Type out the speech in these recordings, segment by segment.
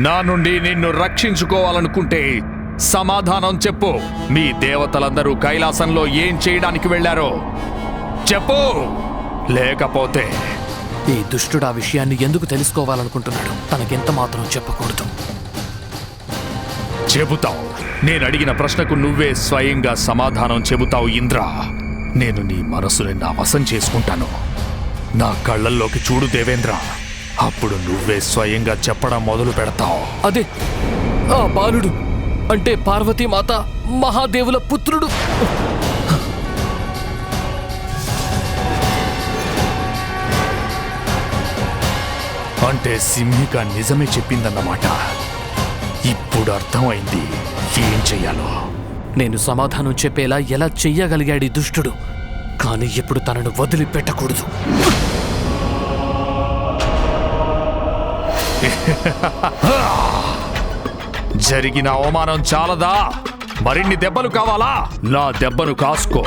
నా నుండి నిన్ను రక్షించుకోవాలనుకుంటే సమాధానం చెప్పు. మీ దేవతలందరూ కైలాసంలో ఏం చేయడానికి వెళ్ళారో చెప్పు. లేకపోతే ఈ దుష్టుడు ఆ విషయాన్ని ఎందుకు తెలుసుకోవాలనుకుంటున్నాడు? తనకెంత మాత్రం చెప్పకూడదు. చెబుతావు. నేను అడిగిన ప్రశ్నకు నువ్వే స్వయంగా సమాధానం చెబుతావు ఇంద్ర. నేను నీ మనసుని నా వశం చేసుకుంటాను. నా కళ్ళల్లోకి చూడు దేవేంద్ర. అప్పుడు నువ్వే స్వయంగా చెప్పడం మొదలు పెడతావు. అదే ఆ బాలుడు అంటే పార్వతీమాత మహాదేవుల పుత్రుడు. అంటే సింహిక నిజమే చెప్పిందన్నమాట. ఇప్పుడు అర్థమైంది ఏం చెయ్యాలో. నేను సమాధానం చెప్పేలా ఎలా చెయ్యగలిగాడు దుష్టుడు? కానీ ఇప్పుడు తనను వదిలిపెట్టకూడదు. జరిగిన అవమానం చాలదా? మరిన్ని దెబ్బలు కావాలా? నా దెబ్బను కాసుకో.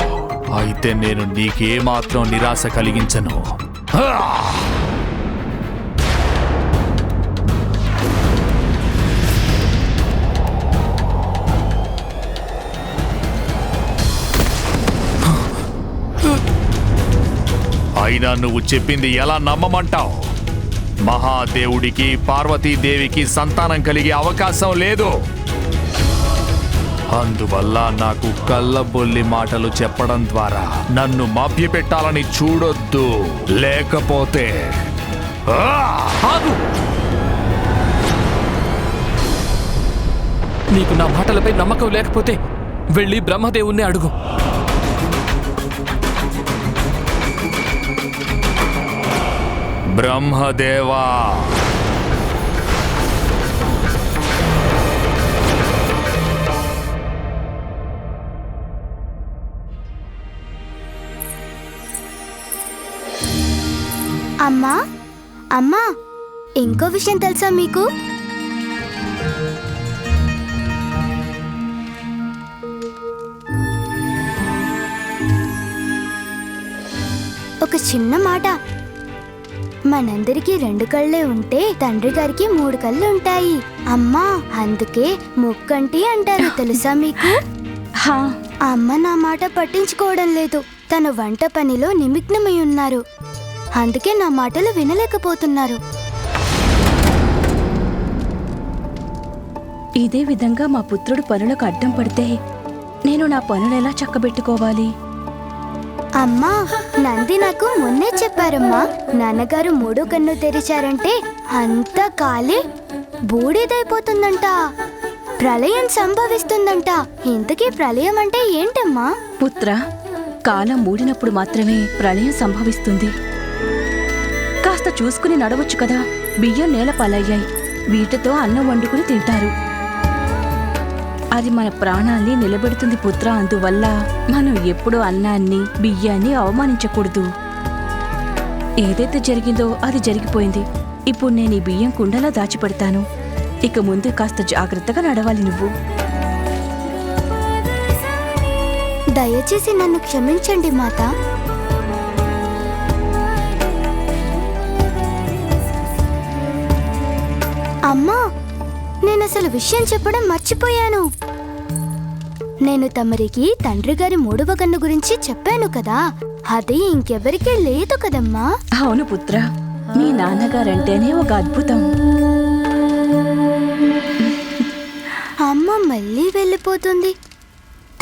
అయితే నేను నీకేమాత్రం నిరాశ కలిగించను. అయినా నువ్వు చెప్పింది ఎలా నమ్మమంటావు? మహాదేవుడికి పార్వతీదేవికి సంతానం కలిగే అవకాశం లేదు. అందువల్ల నాకు కళ్ళబొల్లి మాటలు చెప్పడం ద్వారా నన్ను మభ్యపెట్టాలని చూడొద్దు. లేకపోతే నీకు నా మాటలపై నమ్మకం లేకపోతే వెళ్ళి బ్రహ్మదేవుణ్ణి అడుగు. బ్రహ్మదేవా. అమ్మా అమ్మా ఇంకో విషయం తెలుసా మీకు? ఒక చిన్న మాట మనందరికీ రెండు కళ్ళే ఉంటే తండ్రి గారికి మూడు కళ్ళు ఉంటాయి. అమ్మా అందుకే ముక్కంటి అంటారు తెలుసా మీకు? హా. అమ్మ నా మాట పట్టించుకోవడం లేదు. తన వంట పనిలో నిమగ్నమై ఉన్నారు. అందుకే నా మాటలు వినలేకపోతున్నారు. ఇదే విధంగా మా పుత్రుడు పనులకు అడ్డం పడితే నేను నా పనులు ఎలా చక్కబెట్టుకోవాలి? అమ్మా నంది నాకు మొన్నే చెప్పారమ్మా. నాన్నగారు మూడో కన్ను తెరిచారంటే అంతా కాలి. బూడిదైపోతుందంట. ప్రళయం సంభవిస్తుందంట. ఇంతకీ ప్రళయం అంటే ఏంటమ్మా? పుత్ర కాలం మూడినప్పుడు మాత్రమే ప్రళయం సంభవిస్తుంది. కాస్త చూసుకుని నడవచ్చు కదా. బియ్యం నేల పాలయ్యాయి వీటితో అన్నం వండుకుని తింటారు. అది మన ప్రాణాల్ని నిలబెడుతుంది పుత్ర. అందువల్ల మనం ఎప్పుడూ అన్నాన్ని బియ్యాన్ని అవమానించకూడదు. ఏదైతే జరిగిందో అది జరిగిపోయింది. ఇప్పుడు నేను ఈ బియ్యం కుండలో దాచిపెడతాను. ఇక ముందు కాస్త జాగ్రత్తగా నడవాలి నువ్వు. దయచేసి నన్ను క్షమించండి మాత. అమ్మా నేను అసలు విషయం చెప్పడం మర్చిపోయాను. నేను తమరికి తండ్రి గారి మూడవ కన్ను గురించి చెప్పాను కదా. అది ఇంకెవరికీ లేదు కదమ్మా. అవును పుత్ర మీ నాన్నగారంటేనే ఒక అద్భుతం. అమ్మ మళ్ళీ వెళ్ళిపోతుంది.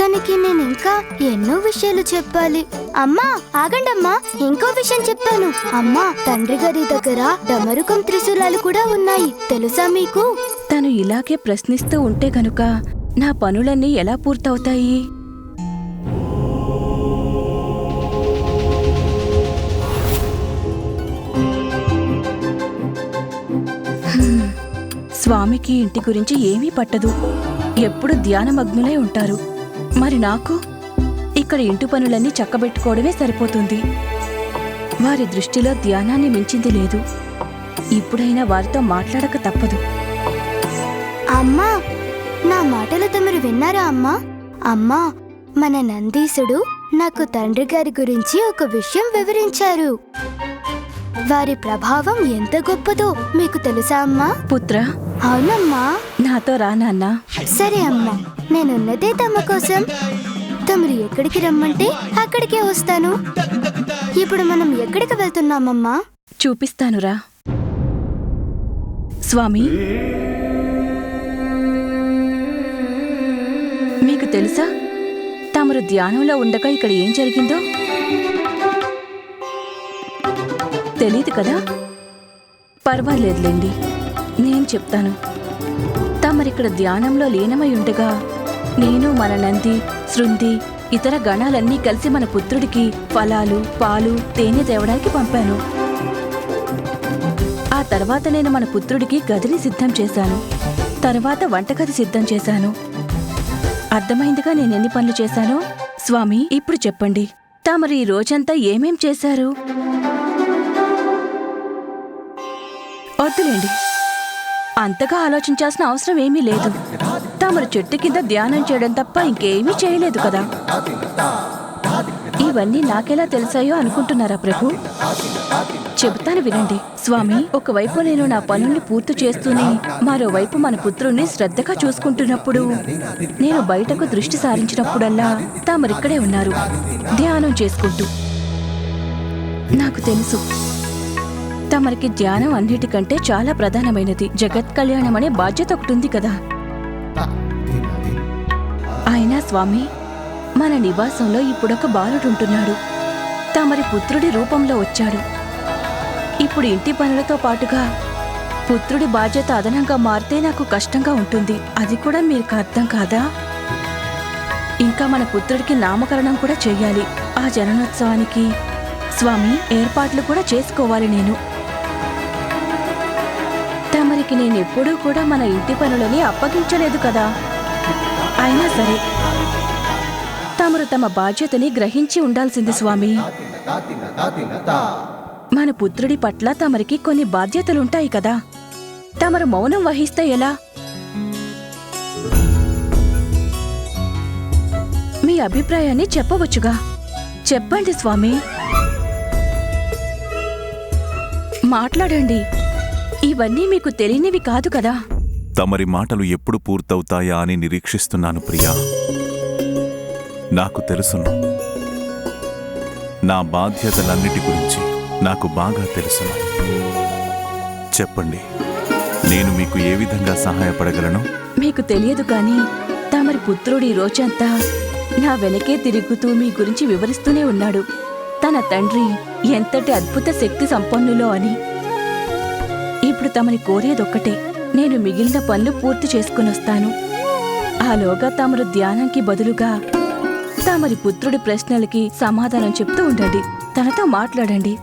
తనకి నేను ఇంకా ఎన్నో విషయాలు చెప్పాలి. అమ్మా ఆగండమ్మా ఇంకో విషయం చెప్తాను అమ్మా తండ్రి గారి దగ్గర డమరుకం త్రిశూలాలు కూడా ఉన్నాయి. తెలుసా మీకు? తను ఇలాగే ప్రశ్నిస్తూ ఉంటే గనుక నా పనులన్నీ ఎలా పూర్తవుతాయి? స్వామికి ఇంటి గురించి ఏమీ పట్టదు. ఎప్పుడు ధ్యానమగ్నులై ఉంటారు. మరి నాకు? ఇక్కడ ఇంటి పనులన్నీ చక్కబెట్టుకోవడమే సరిపోతుంది. వారి దృష్టిలో ధ్యానాన్ని మించింది లేదు. ఇప్పుడైనా వారితో మాట్లాడక తప్పదు. అమ్మా నా మాటలు తమరు విన్నారా అమ్మా? అమ్మా మన నందీశుడు నాకు తండ్రి గారి గురించి ఒక విషయం వివరించారు. వారి ప్రభావం ఎంత గొప్పదో మీకు తెలుసా అమ్మా? పుత్ర? అవునమ్మా. నాతో రా నాన్నా. సరే అమ్మా. నేనున్నదే తమ కోసం. తమరు ఎక్కడికి రమ్మంటే అక్కడికే వస్తాను. ఇప్పుడు మనం ఎక్కడికి వెళ్తున్నామమ్మా? చూపిస్తానురా. స్వామి మీకు తెలుసా? తమరు ధ్యానంలో ఉండగా ఇక్కడ ఏం జరిగిందో? తెలీదు కదా? పర్వాలేదులేండి. నేను చెప్తాను. తమరిక్కడ ధ్యానంలో లీనమై ఉండగా నేను మన నంది శృంది ఇతర గణాలన్నీ కలిసి మన పుత్రుడికి ఫలాలు పాలు తేనె తేవడానికి పంపాను. ఆ తర్వాత నేను మన పుత్రుడికి గదిని సిద్ధం చేశాను. తర్వాత వంటగది సిద్ధం చేశాను. అర్థమైందిగా నేను ఎన్ని పనులు చేశానో? స్వామి ఇప్పుడు చెప్పండి. తమరు ఈ రోజంతా ఏమేం చేశారు? వద్దులేండి. అంతగా ఆలోచించాల్సిన అవసరం ఏమీ లేదు. తమరు చెట్టు కింద ధ్యానం చేయడం తప్ప ఇంకేమీ చేయలేదు కదా. ఇవన్నీ నాకెలా తెలిసాయో అనుకుంటున్నారా ప్రభు? చెబుతాను వినండి. స్వామి ఒకవైపు నేను నా పనుల్ని పూర్తి చేస్తూనే మరోవైపు మన పుత్రుణ్ణి శ్రద్ధగా చూసుకుంటున్నప్పుడు నేను బయటకు దృష్టి సారించినప్పుడల్లా తామరిక్కడే ఉన్నారు. ధ్యానం చేసుకుంటూ. నాకు తెలుసు. తమరికి ధ్యానం అన్నిటికంటే చాలా ప్రధానమైనది. జగత్ కళ్యాణం అనే బాధ్యత ఒకటి ఉంది కదా. అయినా స్వామి మన నివాసంలో ఇప్పుడొక బాలుడుంటున్నాడు తమరి పుత్రుడి రూపంలో వచ్చాడు. ఇప్పుడు ఇంటి పనులతో పాటుగా పుత్రుడి బాధ్యత అదనంగా మారితే నాకు కష్టంగా ఉంటుంది. అది కూడా మీకు అర్థం కాదా? ఇంకా మన పుత్రుడికి నామకరణం కూడా చేయాలి ఆ జననోత్సవానికి స్వామి ఏర్పాట్లు కూడా చేసుకోవాలి నేను. తమరికి నేను ఎప్పుడూ కూడా మన ఇంటి పనులని అప్పగించలేదు కదా. అయినా సరే తమరు తమ బాధ్యతని గ్రహించి ఉండాల్సింది స్వామి. మన పుత్రుడి పట్ల తమరికి కొన్ని బాధ్యతలుంటాయి కదా. తమరు మౌనం వహిస్తే ఎలా? మీ అభిప్రాయాన్ని చెప్పవచ్చుగా. చెప్పండి స్వామి. మాట్లాడండి. ఇవన్నీ మీకు తెలియనివి కాదు కదా. తమరి మాటలు ఎప్పుడు పూర్తవుతాయా అని నిరీక్షిస్తున్నాను ప్రియా. నాకు తెలుసును. నా బాధ్యతలన్నిటి గురించి నాకు బాగా తెలుసును. చెప్పండి నేను మీకు ఏ విధంగా సహాయపడగలను? మీకు తెలియదు కానీ తమరి పుత్రుడు ఈ రోజంతా నా వెనకే తిరుగుతూ మీ గురించి వివరిస్తూనే ఉన్నాడు. తన తండ్రి ఎంతటి అద్భుత శక్తి సంపన్నులో అని ఇప్పుడు తమని కోరేదొక్కటే. నేను మిగిలిన పనులు పూర్తి చేసుకునొస్తాను ఆలోగా తమరు ధ్యానంకి బదులుగా తమరి పుత్రుడి ప్రశ్నలకి సమాధానం చెప్తూ ఉండండి. తనతో మాట్లాడండి.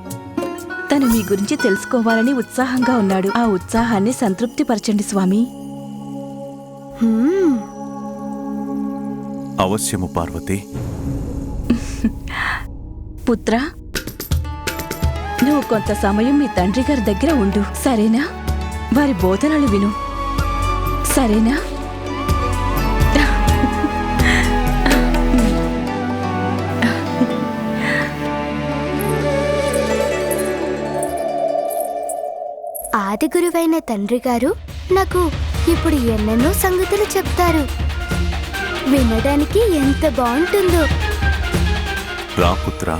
తను మీ గురించి తెలుసుకోవాలని ఉత్సాహంగా ఉన్నాడు. ఆ ఉత్సాహాన్ని సంతృప్తిపరచండి స్వామి. అవశ్యము పార్వతి. పుత్రా నువ్వు కొంత సమయం మీ తండ్రి గారి దగ్గర ఉండు. సరేనా? వారి బోధనలు విను. సరేనా? ఆది గురువైన తండ్రి గారు నాకు ఇప్పుడు ఎన్నెన్నో సంగతులు చెప్తారు. వినడానికి ఎంత బాగుంటుందో. రా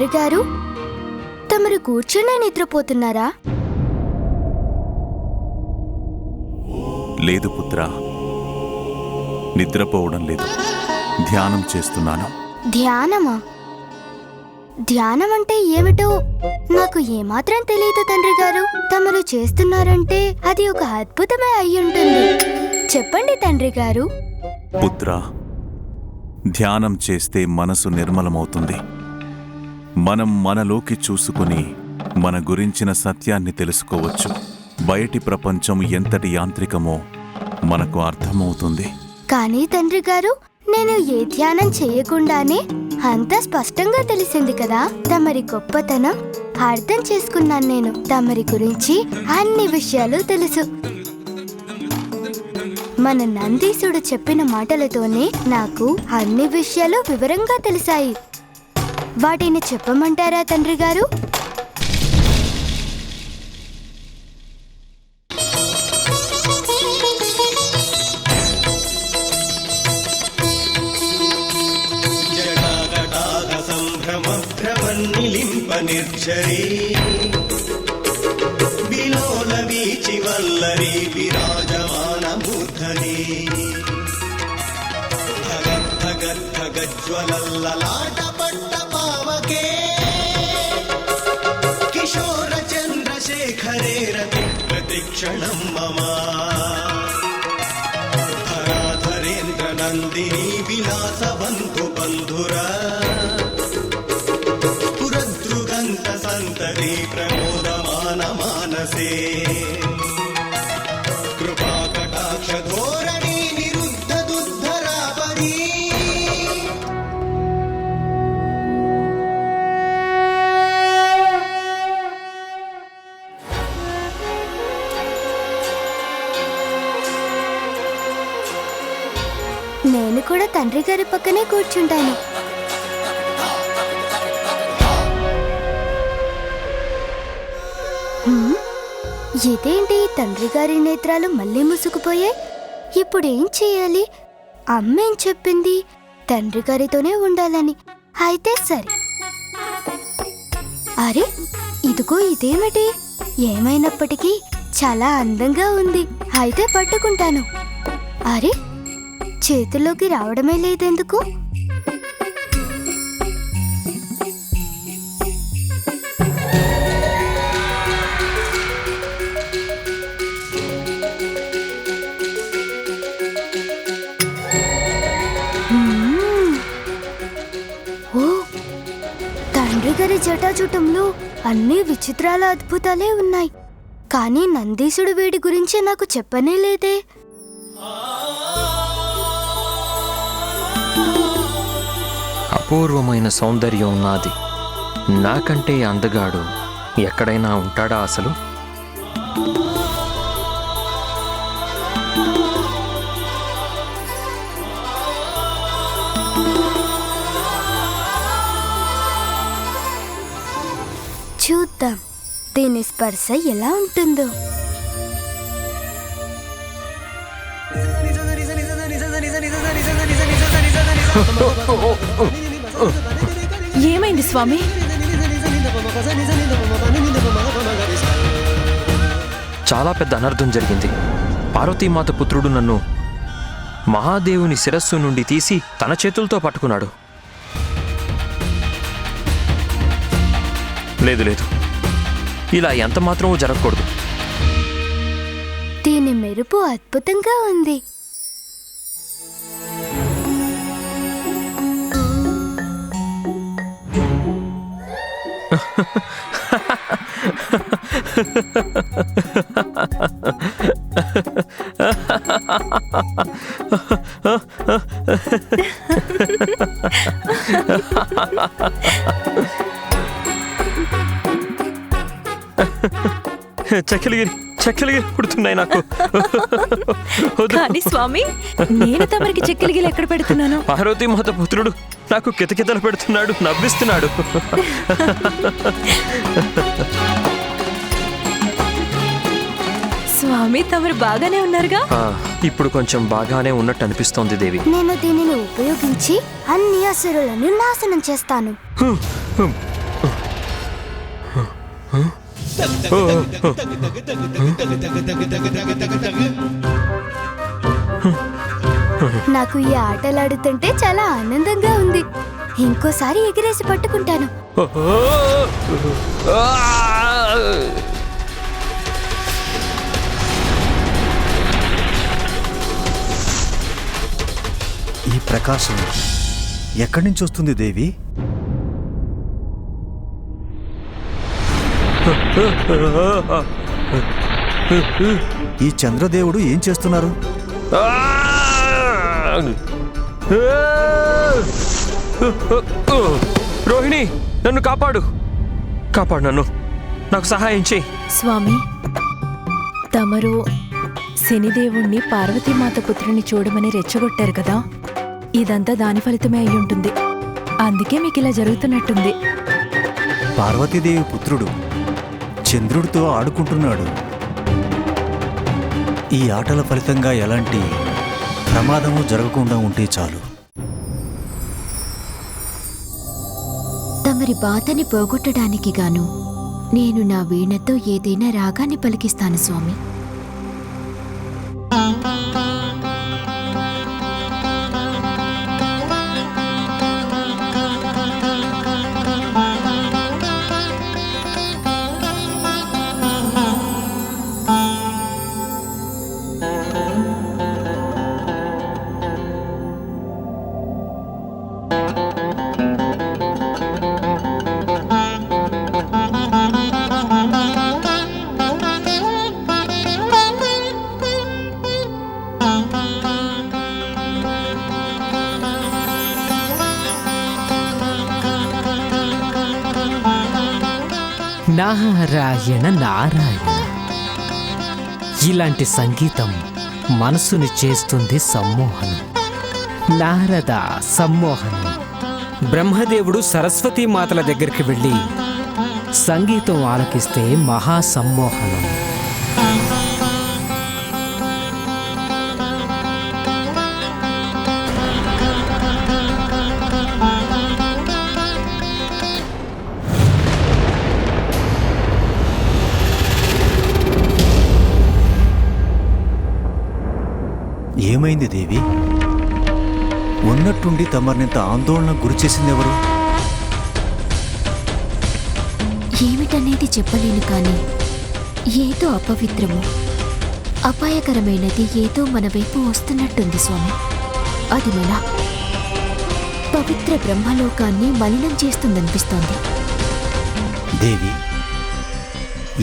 తండ్రి గారు? తమరు కూర్చునే నిద్రపోతున్నారా? లేదు పుత్రా. నిద్రపోవడం లేదు. ధ్యానం చేస్తున్నాను. ధ్యానమా? ధ్యానం అంటే ఏమిటో నాకు ఏమాత్రం తెలియదు తండ్రి గారు. తమరు చేస్తున్నారంటే అది ఒక అద్భుతమే అయ్యుంటుంది చెప్పండి తండ్రి గారు. పుత్ర ధ్యానం చేస్తే మనసు నిర్మలమవుతుంది. మనం మనలోకి చూసుకుని మన గురించిన సత్యాన్ని తెలుసుకోవచ్చు. బయటి ప్రపంచం ఎంతటి యాంత్రికమో మనకు అర్థమవుతుంది. కానీ తండ్రి గారు నేను ఏ ధ్యానం చేయకుండానే అంత స్పష్టంగా తెలిసింది కదా. తమరి గొప్పతనం అర్థం చేసుకున్నాను నేను. తమరి గురించి అన్ని విషయాలు తెలుసు. మన నందీశుడు చెప్పిన మాటలతోనే నాకు అన్ని విషయాలు వివరంగా తెలిసాయి. వాటిని చెప్పమంటారా తండ్రి గారు? సంభ్రమభ్రమన్నిలింప నిర్జరీ విలోల వీచి వల్లరి విరాజమాన మూర్ధని పట్ట పావకే కిశోర చంద్రశేఖరే ప్రతిక్షణం మమ ధరాధరేంద్ర నందిని విలాస బంధు బంధురా పురద్రుగంత సంతతి ప్రమోదమాన మానసే తండ్రి గారి పక్కనే కూర్చుంటాను. ఇదేంటి తండ్రి గారి నేత్రాలు మళ్ళీ మూసుకుపోయాయి ఇప్పుడు ఏం చేయాలి? అమ్మేం చెప్పింది? తండ్రి గారితోనే ఉండాలని. అయితే సరే. అరే ఇదిగో ఇదేమిటి? ఏమైనప్పటికీ చాలా అందంగా ఉంది. అయితే పట్టుకుంటాను. అరే చేతిలోకి రావడమే లేదెందుకు? ఓ తండ్రి గారి జటాజుటంలో అన్ని విచిత్రాల అద్భుతాలే ఉన్నాయి. కానీ నందీశుడు వీడి గురించి నాకు చెప్పనే లేదే. అపూర్వమైన సౌందర్యం నాది నాకంటే అందగాడు ఎక్కడైనా ఉంటాడా అసలు చూద్దాం దీని స్పర్శ ఎలా ఉంటుందో ఏమైంది స్వామి? చాలా పెద్ద అనర్థం జరిగింది. పార్వతీమాత పుత్రుడు నన్ను మహాదేవుని శిరస్సు నుండి తీసి తన చేతులతో పట్టుకున్నాడు. లేదు లేదు. ఇలా ఎంత మాత్రమూ జరగకూడదు. దీని మెరుపు అద్భుతంగా ఉంది. 자, 캘리긴 చక్కలిగిరి పుడుతున్నాయి నాకు. కానీ స్వామి నేను తమరికి చెక్కిలిగిలు ఎక్కడ పెడుతున్నాను? పార్వతీమాత పుత్రుడు నాకు కితకితలు పెడుతున్నాడు నవ్విస్తున్నాడు. స్వామి తమరు బాగానే ఉన్నారుగా? ఇప్పుడు కొంచెం బాగానే ఉన్నట్టు అనిపిస్తోంది దేవి. నేను దీనిని ఉపయోగించి అన్ని అసురులను నాశనం చేస్తాను. నాకు ఈ ఆటలాడుతుంటే చాలా ఆనందంగా ఉంది. ఇంకోసారి ఎగిరేసి పట్టుకుంటాను. ఈ ప్రకాశం ఎక్కడి నుంచి వస్తుంది దేవి? ఈ చంద్రదేవుడు ఏం చేస్తున్నారు! రోహిణి నన్ను కాపాడు. కాపాడు నన్ను. నాకు సహాయం చేయి. స్వామి తమరు శనిదేవుణ్ణి పార్వతీమాత పుత్రుని చూడమని రెచ్చగొట్టారు కదా? ఇదంతా దాని ఫలితమే అయి ఉంటుంది. అందుకే మీకు ఇలా జరుగుతున్నట్టుంది. పార్వతీదేవి పుత్రుడు చంద్రుడితో ఆడుకుంటున్నాడు. ఈ ఆటల ఫలితంగా ఎలాంటి ప్రమాదము జరగకుండా ఉంటే చాలు. తమరి బాధని పోగొట్టడానికి గాను నేను నా వీణతో ఏదైనా రాగాన్ని పలికిస్తాను స్వామి. నారాయణ నారాయణ. ఇలాంటి సంగీతం మనసుని చేస్తుంది సమ్మోహనం. నారద సమ్మోహనం. బ్రహ్మదేవుడు సరస్వతీ మాతల దగ్గరికి వెళ్ళి సంగీతం ఆలకిస్తే మహాసమ్మోహనం. ఏమైంది దేవి? ఉన్నట్టుండి తమరినింత ఆందోళన గురిచేసింది ఎవరు ఏమిటనేది చెప్పలేను కానీ ఏదో అపవిత్రము. అపాయకరమైనది ఏదో మన వైపు వస్తున్నట్టుంది స్వామి. అది మన పవిత్ర బ్రహ్మలోకాన్ని మలినం చేస్తుందనిపిస్తోంది. దేవి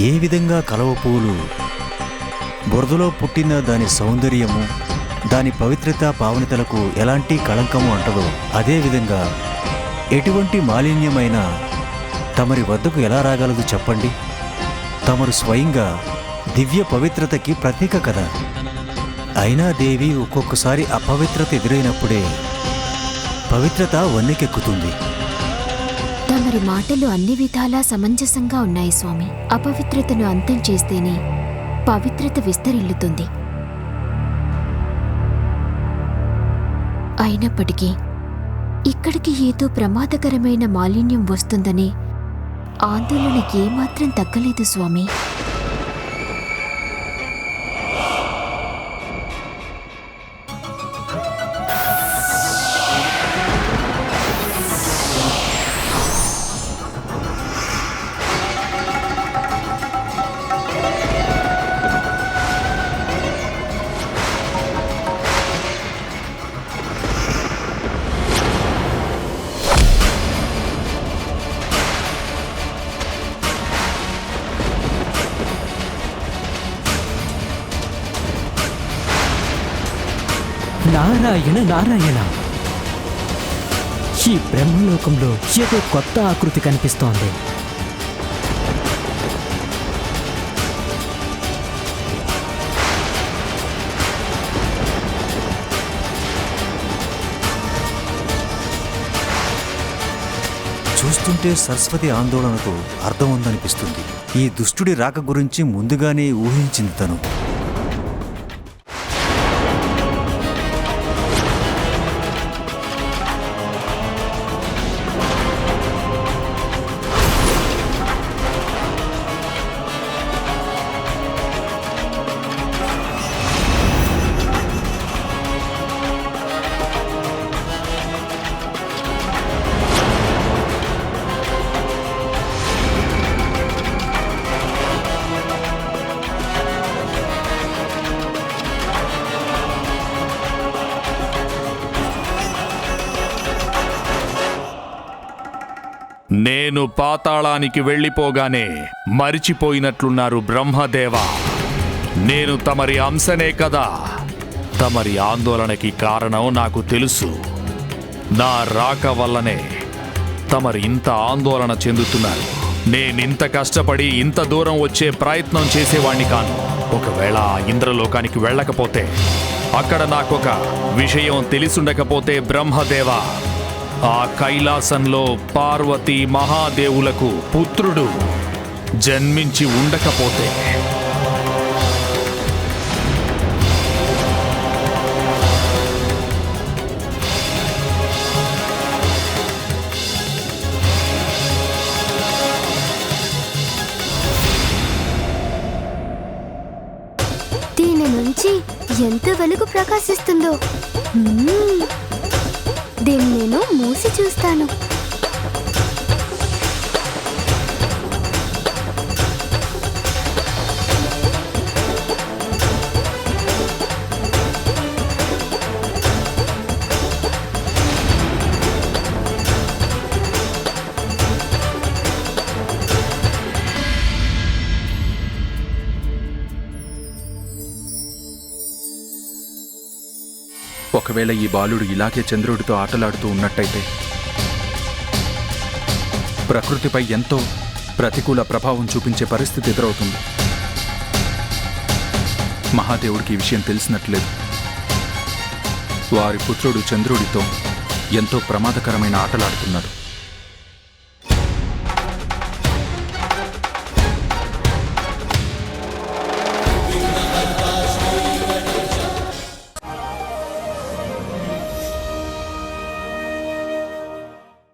ఏ విధంగా కలవ పువ్వులు బురదలో పుట్టిన దాని సౌందర్యము దాని పవిత్రత పావనతలకు ఎలాంటి కళంకము అంటదో. అదేవిధంగా ఎటువంటి మాలిన్యమైన తమరి వద్దకు ఎలా రాగలదు చెప్పండి? తమరు స్వయంగా దివ్య పవిత్రతకి ప్రతీక కదా. అయినా దేవి ఒక్కొక్కసారి అపవిత్రత ఎదురైనప్పుడే పవిత్రత వన్నెకెక్కుతుంది. తమరి మాటలు అన్ని విధాలా సమంజసంగా ఉన్నాయి స్వామి. అపవిత్రతను అంతం చేస్తేనే పవిత్రత విస్తరిల్లుతుంది. అయినప్పటికీ ఇక్కడికి ఏదో ప్రమాదకరమైన మాలిన్యం వస్తుందని ఆందోళన ఏమాత్రం తగ్గలేదు స్వామి. నారాయణ నారాయణ. ఈ బ్రహ్మలోకంలో ఏదో కొత్త ఆకృతి కనిపిస్తోంది. చూస్తుంటే సరస్వతి ఆందోళనకు అర్థం ఉందనిపిస్తుంది. ఈ దుష్టుడి రాక గురించి ముందుగానే ఊహించింది తను. నేను పాతాళానికి వెళ్ళిపోగానే మరిచిపోయినట్లున్నారు బ్రహ్మదేవ. నేను తమరి అంశనే కదా. తమరి ఆందోళనకి కారణం నాకు తెలుసు. నా రాక వల్లనే తమరు ఇంత ఆందోళన చెందుతున్నారు. నేనింత కష్టపడి ఇంత దూరం వచ్చే ప్రయత్నం చేసేవాణ్ణి కాను. ఒకవేళ ఇంద్రలోకానికి వెళ్ళకపోతే అక్కడ నాకొక విషయం తెలిసుండకపోతే బ్రహ్మదేవ ఆ కైలాసంలో పార్వతి మహాదేవులకు పుత్రుడు జన్మించి ఉండకపోతే. దీని నుంచి ఎంత వెలుగు ప్రకాశిస్తుందో? మూసి చూస్తాను. ఒకవేళ ఈ బాలుడు ఇలాగే చంద్రుడితో ఆటలాడుతూ ఉన్నట్టయితే ప్రకృతిపై ఎంతో ప్రతికూల ప్రభావం చూపించే పరిస్థితి ఎదురవుతుంది. మహాదేవుడికి ఈ విషయం తెలిసినట్లేదు. వారి పుత్రుడు చంద్రుడితో ఎంతో ప్రమాదకరమైన ఆటలాడుతున్నాడు.